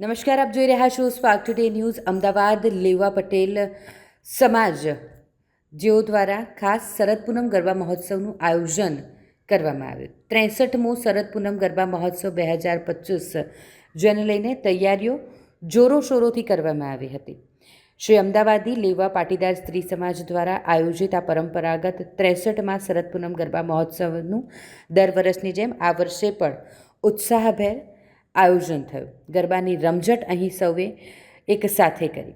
નમસ્કાર, આપ જોઈ રહ્યા છો સ્પાર્ક ટુડે ન્યૂઝ અમદાવાદ, લેવા પટેલ સમાજ, જેઓ દ્વારા ખાસ શરદ પૂનમ ગરબા મહોત્સવનું આયોજન કરવામાં આવ્યું. ત્રેસઠમો શરદ પૂનમ ગરબા મહોત્સવ બે હજાર પચીસ, જેને લઈને તૈયારીઓ જોરોશોરોથી કરવામાં આવી હતી. શ્રી અમદાવાદી લેવા પાટીદાર સ્ત્રી સમાજ દ્વારા આયોજિત આ પરંપરાગત ત્રેસઠમાં શરદ પૂનમ ગરબા મહોત્સવનું દર વર્ષની જેમ આ વર્ષે પણ ઉત્સાહભેર આયોજન થયું. ગરબાની રમઝટ અહીં સૌએ એક સાથે કરી.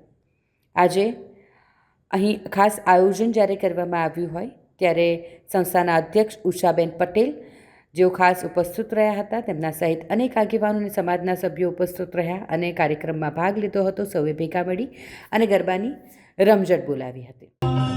આજે અહીં ખાસ આયોજન જ્યારે કરવામાં આવ્યું હોય, ત્યારે સંસ્થાના અધ્યક્ષ ઉષાબેન પટેલ, જેઓ ખાસ ઉપસ્થિત રહ્યા હતા, તેમના સહિત અનેક આગેવાનો અને સમાજના સભ્યો ઉપસ્થિત રહ્યા અને કાર્યક્રમમાં ભાગ લીધો હતો. સૌએ ભેગા મળી અને ગરબાની રમઝટ બોલાવી હતી.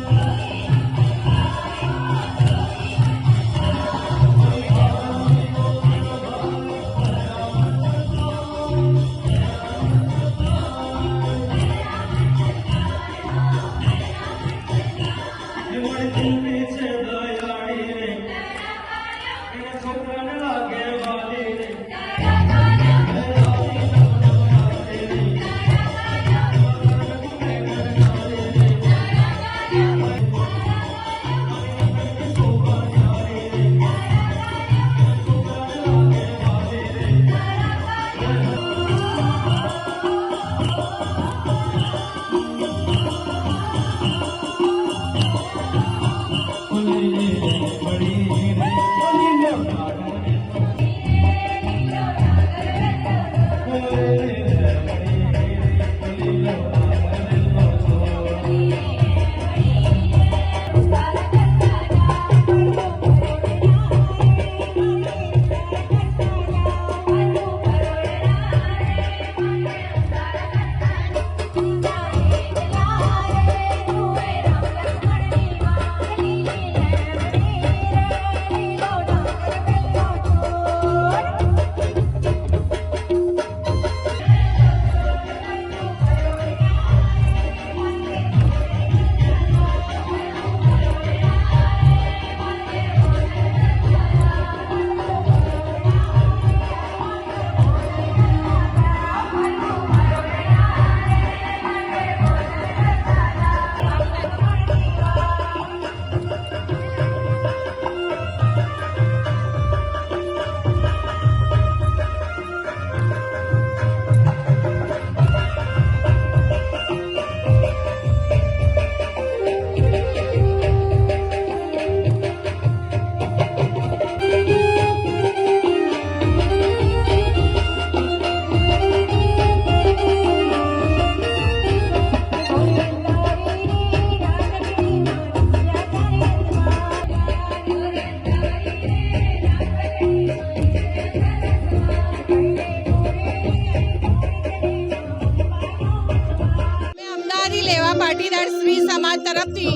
પાટીદાર શ્રી સમાજ તરફથી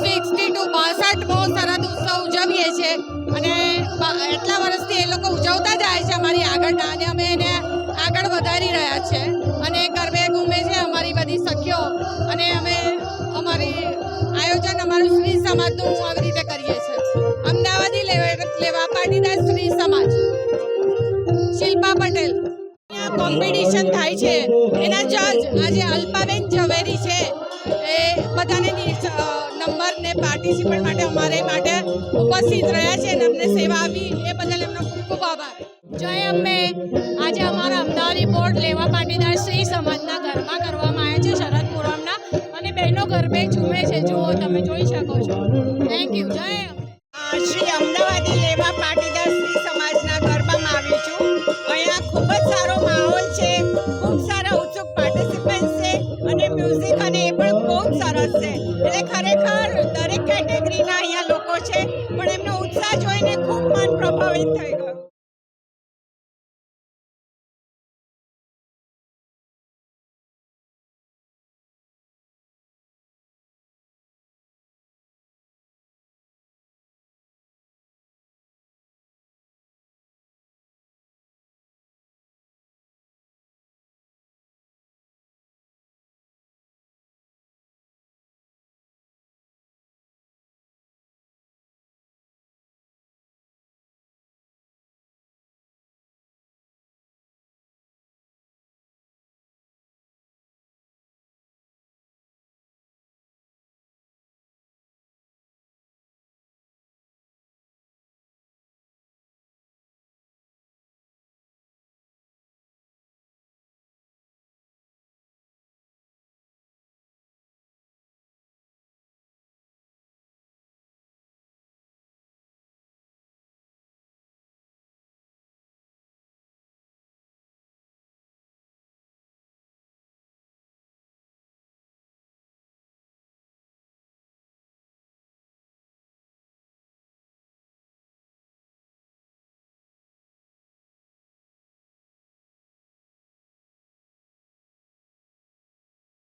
સિક્સટી ટુ બાસઠમો શરદ ઉત્સવ ઉજવીએ છીએ. અને એટલા વર્ષથી એ લોકો ઉજવતા જાય છે અમારી આગળના અને અમે એને આગળ વધારી રહ્યા છે. અને ગરબે ઘૂમે છે અમારી બધી સખીઓ. અને અમે અમારી આયોજન અમારું શ્રી સમાજનું આવી રીતે કરીએ છીએ. અમદાવાદી લેવા પાટીદાર શ્રી સમાજ. શિલ્પા પટેલ. કોમ્પિટિશન થાય છે. એના જજ આજે અલ્પાબેન એ બધાને નંબર ને પાર્ટિસિપન્ટ માટે અમારે માટે ઉપસ્થિત રહ્યા છે અને અમને સેવા આપી. એ બદલ એમનો ખૂબ ખૂબ આભાર. જય અંબે. આજે અમારા અમદાવાદ બોર્ડ લેવા પાટીદાર શ્રી સમાજના ઘરમાં કરવામાં આવ્યા છે શરદ પૂરમના અને બહેનો ગરબે ઝૂમે છે. જુઓ તમે જોઈ શકો છો. થેન્ક યુ જય શ્રી અમદાવાદી લેવા પાટી ખરેખર દરેક કેટેગરીના અહીંયા લોકો છે, પણ એમનો ઉત્સાહ જોઈને ખૂબ મન પ્રભાવિત થઈ ગયું.